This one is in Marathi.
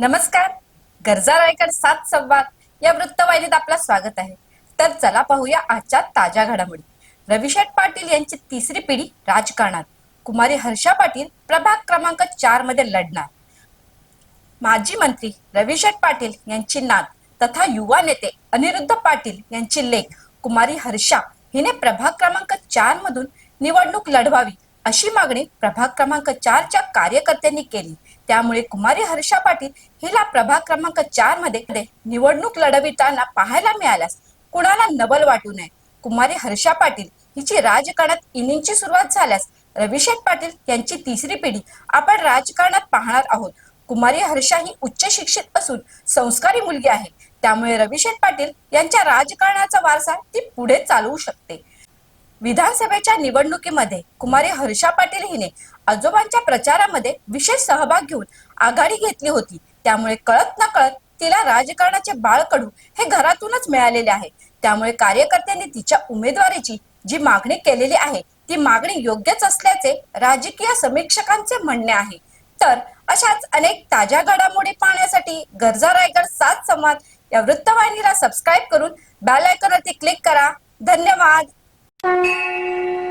नमस्कार. गरजा रायकर सात संवाद या वृत्तवाहिनीत आपलं स्वागत आहे. तर चला पाहूया आजच्या ताज्या घडामोडी. रविशेठ पाटील यांची तिसरी पिढी राजकारणात. कुमारी हर्षा पाटील प्रभाग क्रमांक चारमध्ये लढणार. माजी मंत्री रविशेठ पाटील यांची नात तथा युवा नेते अनिरुद्ध पाटील यांची लेख कुमारी हर्षा हिने प्रभाग क्रमांक चार मधून निवडणूक लढवावी अशी मागणी प्रभाग क्रमांक चारच्या कार्यकर्त्यांनी केली. त्यामुळे कुमारी हर्षा पाटील हिला प्रभाग क्रमांक चारमध्ये निवडणूक लढविताना पाहायला मिळाल्यास कुणाला नबल वाटू नये? कुमारी हर्षा पाटील हिची राजकारणात इनिंगची सुरुवात झाल्यास रविशेठ पाटील यांची तिसरी पिढी आपण राजकारणात पाहणार आहोत. कुमारी हर्षा ही उच्च शिक्षित असून संस्कारी मुलगी आहे. त्यामुळे रविशेठ पाटील यांच्या राजकारणाचा वारसा ती पुढे चालवू शकते. विधानसभेच्या निवडणुकीमध्ये कुमारी हर्षा पाटील हिने आजोबांच्या प्रचारामध्ये विशेष सहभाग घेऊन आघाडी घेतली होती. त्यामुळे कळत न कळत तिला राजकारणाचे बाळकडू हे घरातूनच मिळालेले आहे. त्यामुळे कार्यकर्त्यांनी तिच्या उमेदवारीची जी मागणी केलेली आहे ती मागणी योग्यच असल्याचे राजकीय समीक्षकांचे म्हणणे आहे. तर अशाच अनेक ताज्या घडामोडी पाहण्यासाठी गरजा रायगड सात संवाद या वृत्तवाहिनीला सबस्क्राईब करून बेल आयकॉनवरती क्लिक करा. धन्यवाद. Thank you.